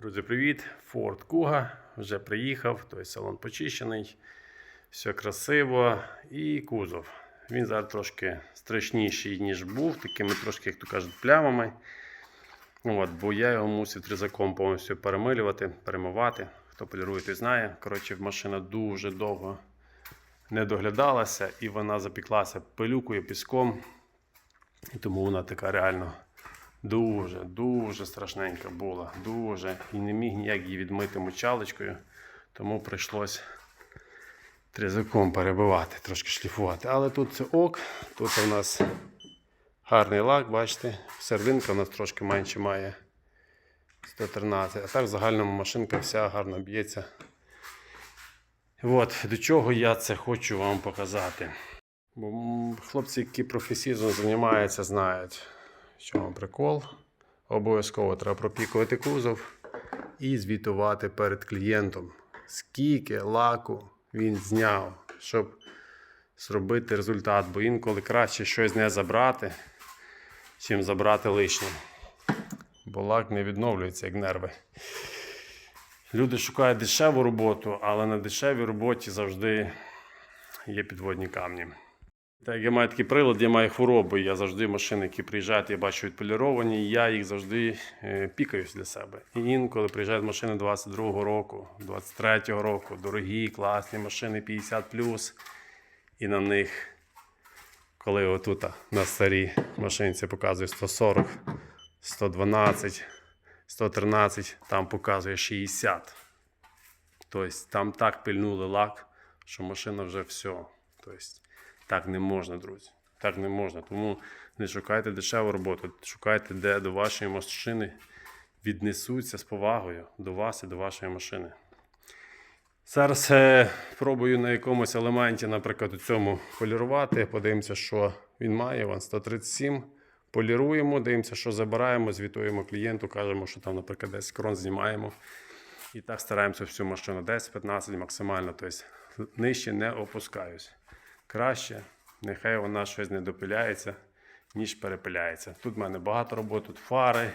Друзі, привіт! Ford Kuga вже приїхав, той салон почищений, все красиво і кузов. Він зараз трошки страшніший, ніж був, такими трошки, як то кажуть, плямами. От, бо я його мусив тризаком повністю перемилювати, перемивати. Хто полірує, той знає. Коротше, машина дуже довго не доглядалася і вона запіклася пилюкою, піском. І тому вона така реально дуже, дуже страшненька була. Дуже. І не міг ніяк її відмити мочалочкою. Тому прийшлось тризаком перебивати, трошки шліфувати. Але тут це ок. Тут у нас гарний лак, бачите. Серединка у нас трошки менше має 113. А так в загальному машинка вся гарно б'ється. От, до чого я це хочу вам показати. Бо хлопці, які професійно займаються, знають, що вам прикол. Обов'язково треба пропікувати кузов і звітувати перед клієнтом, скільки лаку він зняв, щоб зробити результат. Бо інколи краще щось не забрати, чим забрати лишнє. Бо лак не відновлюється як нерви. Люди шукають дешеву роботу, але на дешевій роботі завжди є підводні камні. Так, я маю такий прилад, я маю хвороби. Я завжди машини, які приїжджають, я бачу відполіровані, я їх завжди е, пікаюсь для себе. І інколи приїжджають машини 22-го року, 23-го року, дорогі, класні машини 50 і на них, коли отут на старій машинці показує 140, 112, 113, там показує 60. Тобто там так пильнули лак, що машина вже все. Тобто, так не можна, друзі. Так не можна. Тому не шукайте дешеву роботу. Шукайте, де до вашої машини віднесуться з повагою до вас і до вашої машини. Зараз е, пробую на якомусь елементі, наприклад, у цьому полірувати. Подивимося, що він має. Вон 137. Поліруємо, дивимося, що забираємо, звітуємо клієнту, кажемо, що там, наприклад, 10 крон знімаємо. І так стараємося всю машину 10-15 максимально. Тобто нижче не опускаюсь. Краще, нехай вона щось не допиляється, ніж перепиляється. Тут в мене багато робот, тут фари,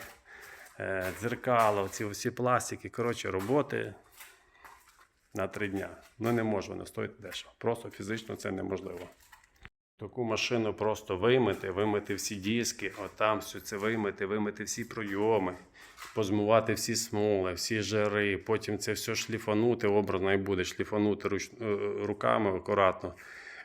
е, дзеркала, ці всі пластики. Коротше, роботи на три дня. Ну не може вона стоїти дешево. Просто фізично це неможливо. Таку машину просто вимити, вимити всі диски, отам все це вимити, вимити всі пройоми, позмивати всі смоли, всі жири, потім це все шліфанути, образно і буде шліфанути е, руками акуратно,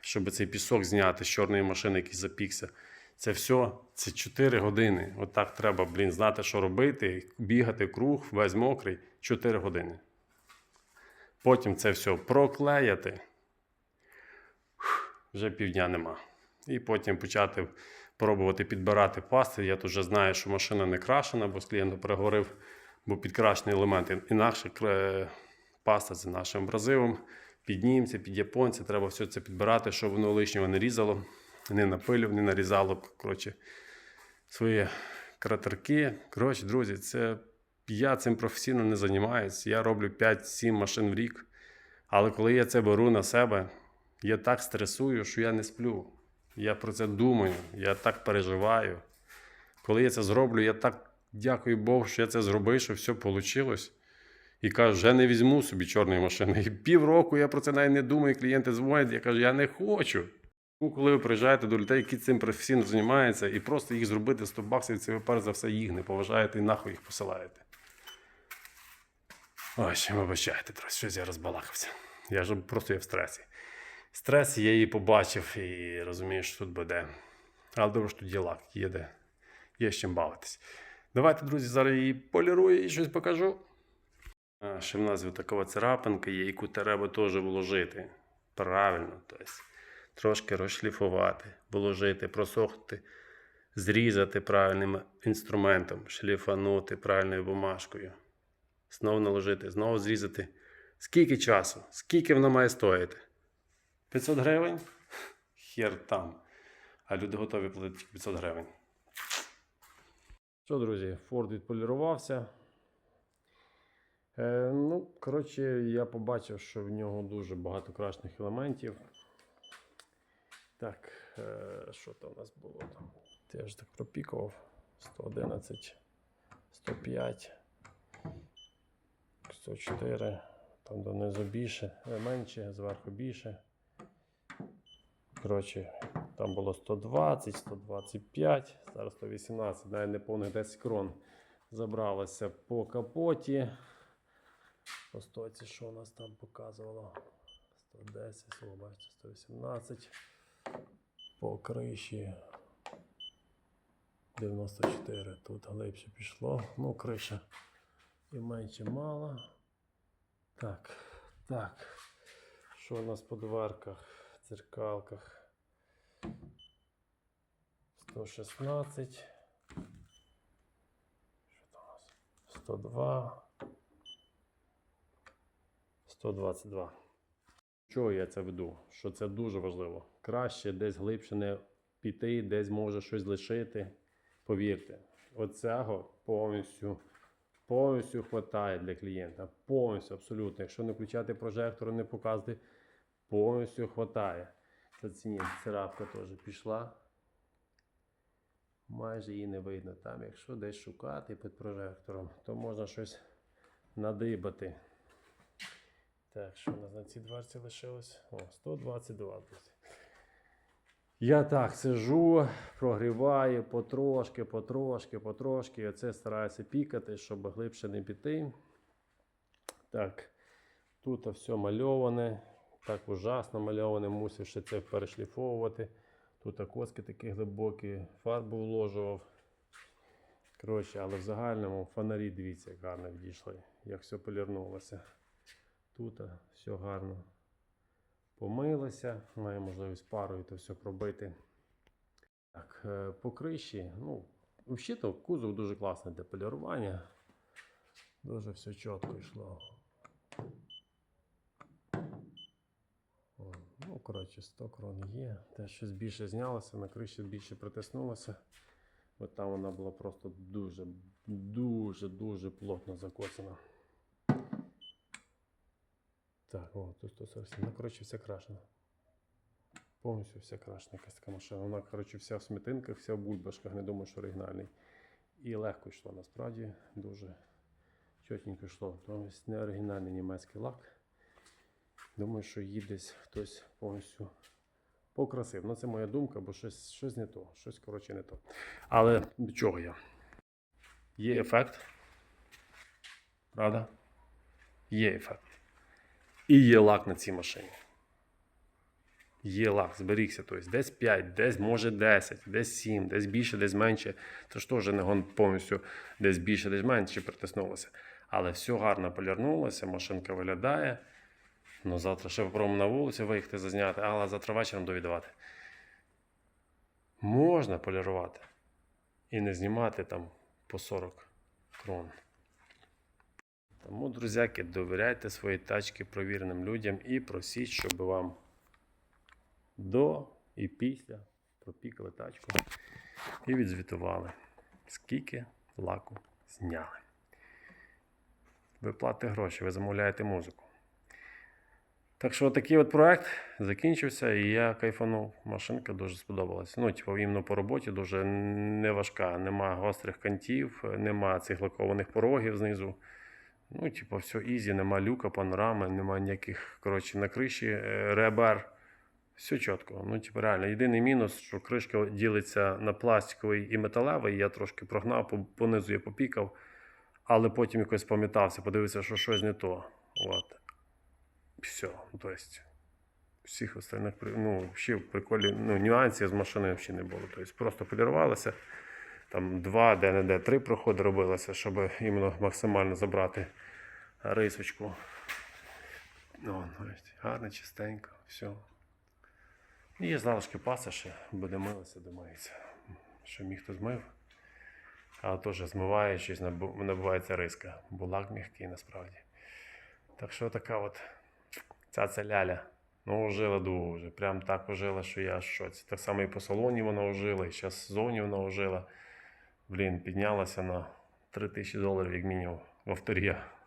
щоб цей пісок зняти з чорної машини, який запікся. Це все, це 4 години. Отак треба, блін, знати, що робити, бігати круг, весь мокрий, 4 години. Потім це все проклеяти вже півдня нема. І потім почати пробувати підбирати пасти. Я тут вже знаю, що машина не крашена, бо з клієнтом переговорив, бо підкрашені елементи. Інакше паста з нашим абразивом, під німця, під японця. Треба все це підбирати, щоб воно лишнього не різало, не напилювало, не нарізало. Коротше, свої кратерки. Коротше, друзі, це я цим професійно не займаюся. Я роблю 5-7 машин в рік. Але коли я це беру на себе, я так стресую, що я не сплю. Я про це думаю, я так переживаю. Коли я це зроблю, я так дякую Богу, що я це зробив, що все вийшло. І кажу, вже не візьму собі чорної машини. І півроку я про це навіть не думаю. Клієнти дзвонять, я кажу, я не хочу. Тому, коли ви приїжджаєте до людей, які цим професійно займаються, і просто їх зробити 100 баксів, це ви перш за все їх не поважаєте і нахуй їх посилаєте. Ой, ще вибачайте, трохи, щось я розбалакався. Я ж просто я в стресі. Стрес я її побачив і розумію, що тут буде. Але добре, що тут є лак, є де. Є з чим бавитись. Давайте, друзі, зараз її полірую і щось покажу. Ще в нас така царапинка є, яку треба теж вложити. Правильно, тобто трошки розшліфувати, вложити, просохнути, зрізати правильним інструментом, шліфанути правильною бумажкою. Знову наложити, знову зрізати. Скільки часу? Скільки воно має стоїти? 500 гривень? Хер там. А люди готові платити 500 гривень. Що, друзі, Форд відполірувався. Е, ну, коротше, я побачив, що в нього дуже багато крашних елементів. Так, е, що там у нас було там? Теж так пропікував. 111, 105. 104, там донизу більше, е, менше, зверху більше. Коротше, там було 120, 125, зараз 118, навіть неповних 10 крон забралося по капоті. По стойці, що у нас там показувало? 110, слово бачите, 118. По криші 94. Тут глибше пішло. Ну, криша і менше мало. Так, так. Що у нас по дверках, дзеркалках? 116. Що там у нас? 102. 122. Чого я це веду? Що це дуже важливо. Краще десь глибше не піти, десь може щось лишити. Повірте, оцього повністю, повністю хватає для клієнта. Повністю, абсолютно. Якщо не включати прожектор, не показувати, повністю хватає. Зацініть, царапка теж пішла. Майже її не видно. Там, якщо десь шукати під прожектором, то можна щось надибати. Так, що у нас на цій дверці лишилось? О, 122. Я так сижу, прогріваю потрошки, потрошки, потрошки. І оце стараюся пікати, щоб глибше не піти. Так, тут все мальоване. Так ужасно мальоване, мусив ще це перешліфовувати. Тут коски такі глибокі, фарбу вложував. Коротше, але в загальному фонарі, дивіться, як гарно відійшли, як все полірнулося. Тут все гарно помилося. Має можливість парою то все пробити. Так, е, по криші, ну, взагалі то кузов дуже класний для полірування. Дуже все чітко йшло. Ну, коротше, 100 крон є. Те щось більше знялося, на криші більше притиснулося. От там вона була просто дуже, дуже, дуже плотно закосана. Так, о, тут 147. Ну, коротше, все крашено. Повністю все крашена якась така машина. Вона, коротше, вся в смітинках, вся в бульбашках, не думаю, що оригінальний. І легко йшло, насправді, дуже чотенько йшло. Тобто не оригінальний німецький лак. Думаю, що її десь хтось повністю покрасив. Ну, це моя думка, бо щось, щось не то, щось, коротше, не то. Але до чого я? Є ефект. Правда? Є ефект. І є лак на цій машині. Є лак, зберігся. Тобто десь 5, десь може 10, десь 7, десь більше, десь менше. Це ж теж не гон повністю десь більше, десь менше притиснулося. Але все гарно полірнулося, машинка виглядає. Ну, завтра ще попробуємо на вулицю виїхати зазняти, але завтра вечором довідувати. Можна полірувати і не знімати там по 40 крон. Тому, друзяки, довіряйте свої тачки провіреним людям і просіть, щоб вам до і після пропікали тачку і відзвітували, скільки лаку зняли. Ви платите гроші, ви замовляєте музику. Так що такий от проект закінчився, і я кайфанув. Машинка дуже сподобалася. Ну, типу, іменно по роботі дуже не важка. Нема гострих кантів, нема цих лакованих порогів знизу. Ну, типу, все ізі, нема люка, панорами, нема ніяких, коротше, на криші е, ребер. Все чітко. Ну, типу, реально, єдиний мінус, що кришка ділиться на пластиковий і металевий. Я трошки прогнав, понизу я попікав, але потім якось пам'ятався, подивився, що щось не то. От. Все. То есть, всіх остальних ну, ще приколі, ну, нюансів з машиною взагалі не було. Тобто просто полірувалося. Там два, де-не-де, три проходи робилося, щоб іменно максимально забрати рисочку. Ось, гарно, чистенько, все. І є залишки паса ще, буде милося, думається. Що міг хто змив. Але теж змиваючись, набу- набувається риска. Бо лак м'який насправді. Так що така от ця ця ляля. Ну, ожила дуже. Прям так ожила, що я шоці. Так само і по салоні вона ожила, і зараз ззовні вона ожила. Блін, піднялася на 3000 доларів, як мінімум, в авторія.